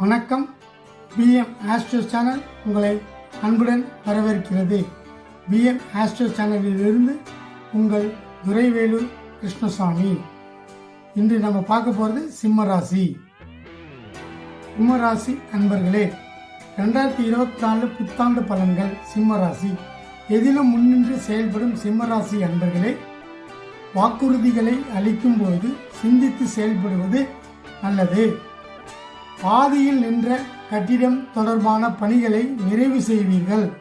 வணக்கம். PM astro channel உங்களை அன்புடன் வரவேற்கிறது. பிஎம் ஆஸ்ட்ரோ சேனலிலிருந்து உங்கள் துரைவேலு கிருஷ்ணசாமி. இன்று நம்ம பார்க்க போகிறது சிம்மராசி. சிம்மராசி அன்பர்களே ரெண்டாயிரத்தி இருபத்தி நாலு புத்தாண்டு பலன்கள் சிம்மராசி. எதிலும் முன்னின்று செயல்படும் சிம்மராசி அன்பர்களே வாக்குறுதிகளை அளிக்கும் போது சிந்தித்து செயல்படுவது நல்லது. பாதியில் நின்ற கட்டிடம் தொடர்பான பணிகளை நிறைவு செய்வீர்கள்.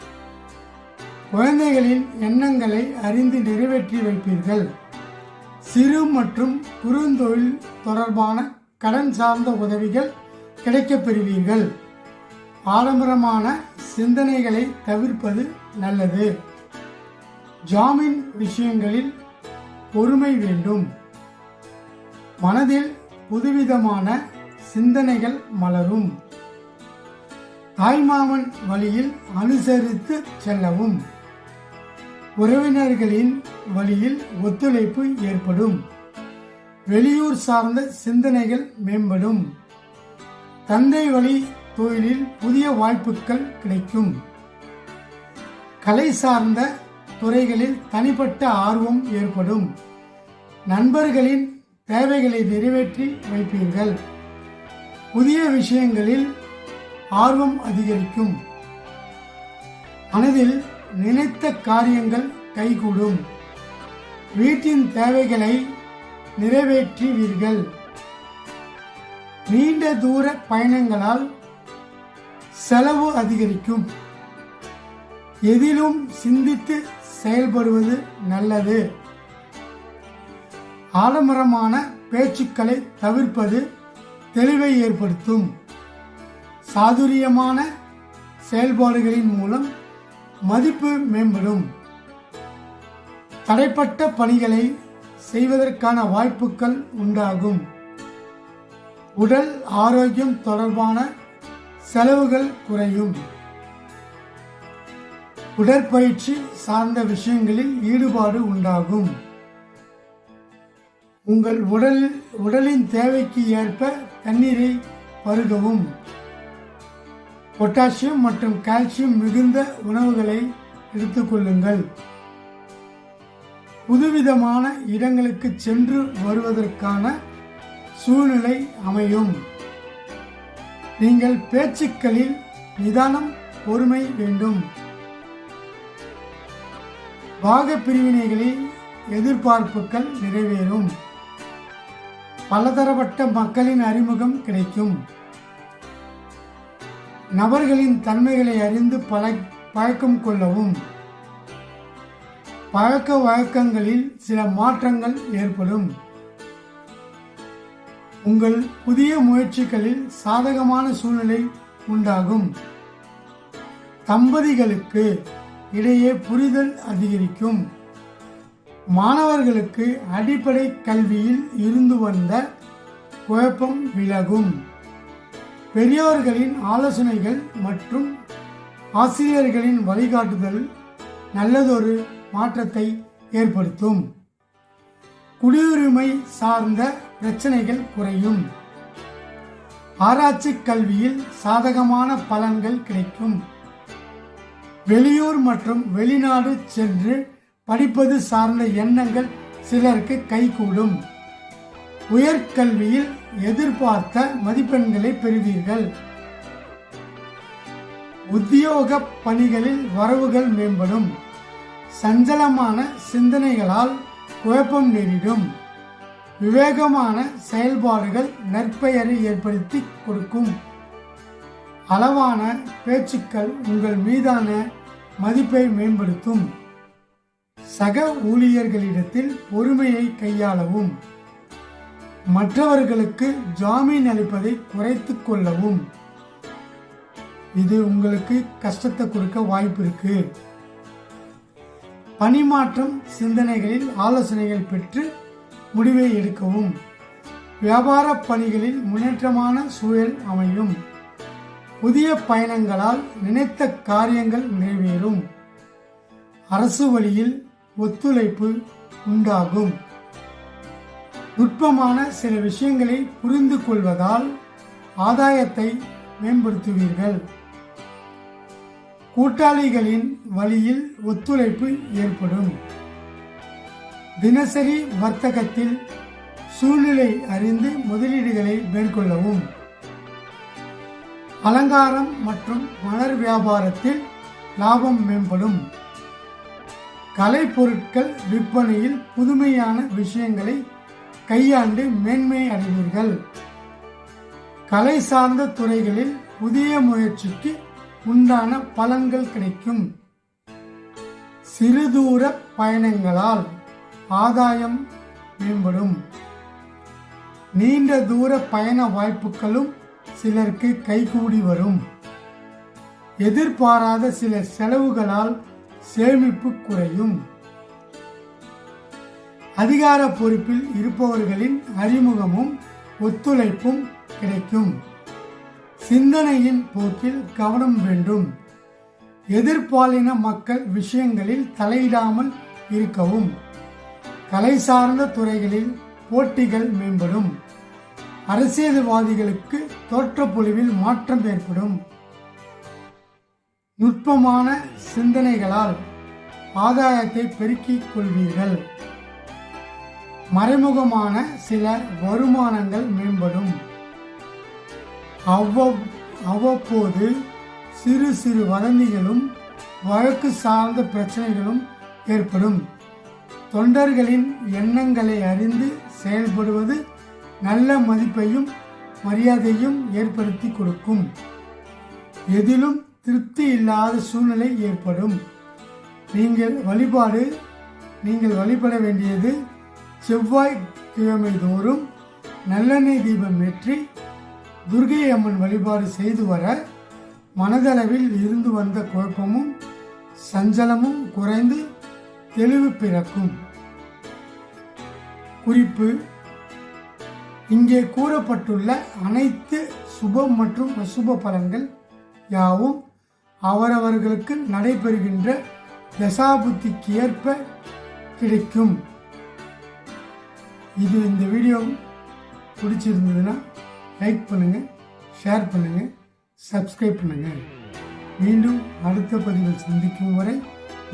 குழந்தைகளின் எண்ணங்களை அறிந்து நிறைவேற்றி வைப்பீர்கள். சிறு மற்றும் குறுந்தொழில் தொடர்பான கடன் சார்ந்த உதவிகள் கிடைக்கப் பெறுவீர்கள். ஆடம்பரமான சிந்தனைகளை தவிர்ப்பது நல்லது. ஜாமீன் விஷயங்களில் பொறுமை வேண்டும். மனதில் புதுவிதமான சிந்தனைகள் மலரும். தாய்மாமன் வழியில் அனுசரித்து செல்லவும். உறவினர்களின் வழியில் ஒத்துழைப்பு ஏற்படும். வெளியூர் சார்ந்த சிந்தனைகள் மேம்படும். தந்தை வழி தொழிலில் புதிய வாய்ப்புகள் கிடைக்கும். கலை சார்ந்த துறைகளில் தனிப்பட்ட ஆர்வம் ஏற்படும். நண்பர்களின் தேவைகளை நிறைவேற்றி வைப்பீர்கள். புதிய விஷயங்களில் ஆர்வம் அதிகரிக்கும். மனதில் நினைத்த காரியங்கள் கைகூடும். வீட்டின் தேவைகளை நிறைவேற்றுவீர்கள். நீண்ட தூர பயணங்களால் செலவு அதிகரிக்கும். எதிலும் சிந்தித்து செயல்படுவது நல்லது. ஆடம்பரமான பேச்சுக்களை தவிர்ப்பது தெளிவை ஏற்படுத்தும் சாதுரியமான செயல்பாடுகளின் மூலம் மதிப்பு மேம்படும். தடைப்பட்ட பணிகளை செய்வதற்கான வாய்ப்புகள் உண்டாகும். உடல் ஆரோக்கியம் தொடர்பான செலவுகள் குறையும். உடற்பயிற்சி சார்ந்த விஷயங்களில் ஈடுபாடு உண்டாகும். உங்கள் உடல் உடலின் தேவைக்கு ஏற்ப தண்ணீரை பருகவும். பொட்டாசியம் மற்றும் கால்சியம் மிகுந்த உணவுகளை எடுத்துக்கொள்ளுங்கள் புதுவிதமான இடங்களுக்கு சென்று வருவதற்கான சூழ்நிலை அமையும். நீங்கள் பேச்சுக்களில் நிதானம் பொறுமை வேண்டும். பாக பிரிவினைகளில் எதிர்பார்ப்புகள் நிறைவேறும். பலதரப்பட்ட மக்களின் அறிமுகம் கிடைக்கும். நபர்களின் தன்மைகளை அறிந்து பழ பழக்கம் கொள்ளவும். பழக்க வழக்கங்களில் சில மாற்றங்கள் ஏற்படும். உங்கள் புதிய முயற்சிகளில் சாதகமான சூழ்நிலை உண்டாகும். தம்பதிகளுக்கு இடையே புரிதல் அதிகரிக்கும். மாணவர்களுக்கு அடிப்படை கல்வியில் இருந்து வந்த குழப்பம் விலகும். பெரியோர்களின் ஆலோசனைகள் மற்றும் ஆசிரியர்களின் வழிகாட்டுதல் நல்லதொரு மாற்றத்தை ஏற்படுத்தும். குடியுரிமை சார்ந்த பிரச்சனைகள் குறையும். ஆராய்ச்சி கல்வியில் சாதகமான பலன்கள் கிடைக்கும். வெளியூர் மற்றும் வெளிநாடு சென்று படிப்பது சார்ந்த எண்ணங்கள் சிலருக்கு கைகூடும். உயர்கல்வியில் எதிர்பார்த்த மதிப்பெண்களை பெறுவீர்கள். உத்தியோக பணிகளில் வரவுகள் மேம்படும். சஞ்சலமான சிந்தனைகளால் குழப்பம் நேரிடும். விவேகமான செயல்பாடுகள் நற்பெயரை ஏற்படுத்தி கொடுக்கும். அளவான பேச்சுக்கள் உங்கள் மீதான மதிப்பை மேம்படுத்தும். சக ஊழியர்களிடத்தில் பொறுமையை கையாளவும் மற்றவர்களுக்கு ஜாமீன் அளிப்பதை குறைத்து கொள்ளவும். இது உங்களுக்கு கஷ்டத்தை கொடுக்க வாய்ப்பு இருக்கு. பணிமாற்றம் சிந்தனைகளில் ஆலோசனைகள் பெற்று முடிவை எடுக்கவும். வியாபார பணிகளில் முன்னேற்றமான சூழல் அமையும். புதிய பயணங்களால் நினைத்த காரியங்கள் நிறைவேறும். அரசு வழியில் ஒத்துழைப்பு உண்டாகும். நுட்பமான சில விஷயங்களை புரிந்து கொள்வதால் ஆதாயத்தை மேம்படுத்துவீர்கள். கூட்டாளிகளின் வழியில் ஒத்துழைப்பு ஏற்படும். தினசரி வர்த்தகத்தில் சூழ்நிலை அறிந்து முதலீடுகளை மேற்கொள்ளவும். அலங்காரம் மற்றும் மலர் வியாபாரத்தில் லாபம் மேம்படும். கலைப்பொருட்கள் விற்பனையில் புதுமையான விஷயங்களை கையாண்டு மேன்மை அடைவீர்கள். கலை சார்ந்த துறைகளில் புதிய முயற்சிக்கு உண்டான பலன்கள் கிடைக்கும். சிறுதூர பயணங்களால் ஆதாயம் மேம்படும். நீண்ட தூர பயண வாய்ப்புகளும் சிலருக்கு கைகூடி வரும். எதிர்பாராத சில செலவுகளால் சேமிப்பு குறையும். அதிகார பொறுப்பில் இருப்பவர்களின் அறிமுகமும் ஒத்துழைப்பும் கிடைக்கும். சிந்தனையின் போக்கில் கவனம் வேண்டும். எதிர்பாலின மக்கள் விஷயங்களில் தலையிடாமல் இருக்கவும். கலை சார்ந்த துறைகளில் போட்டிகள் மேம்படும். அரசியல்வாதிகளுக்கு தோற்றப்பொழிவில் மாற்றம் ஏற்படும். நுட்பமான சிந்தனைகளால் ஆதாயத்தை பெருக்கிக் கொள்வீர்கள். மறைமுகமான சில வருமானங்கள் மேம்படும். அவ்வ- அவ்வப்போது சிறு சிறு வதந்திகளும் வழக்கு சார்ந்த பிரச்சனைகளும் ஏற்படும். தொண்டர்களின் எண்ணங்களை அறிந்து செயல்படுவது நல்ல மதிப்பையும் மரியாதையும் ஏற்படுத்தி கொடுக்கும். எதிலும் திருப்தி இல்லாத சூழ்நிலை ஏற்படும். நீங்கள் வழிபாடு நீங்கள் வழிபட வேண்டியது செவ்வாய் கிழமை தோறும் நல்லெண்ணெய் தீபம் ஏற்றி துர்கை அம்மன் வழிபாடு செய்து வர மனதளவில் இருந்து வந்த குழப்பமும் சஞ்சலமும் குறைந்து தெளிவு பிறக்கும். குறிப்பு இங்கே கூறப்பட்டுள்ள அனைத்து சுப மற்றும் அசுப பலன்கள் யாவும் அவரவர்களுக்கு நடைபெறுகின்ற தசாபுத்திக்கு ஏற்ப கிடைக்கும். இது இந்த வீடியோ பிடிச்சிருந்ததுன்னா லைக் பண்ணுங்கள் ஷேர் பண்ணுங்கள் சப்ஸ்கிரைப் பண்ணுங்கள் மீண்டும் அடுத்த பதிவில் சந்திக்கும் வரை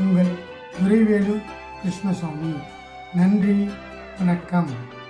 உங்கள் துரைவேலு கிருஷ்ணசாமி. நன்றி வணக்கம்.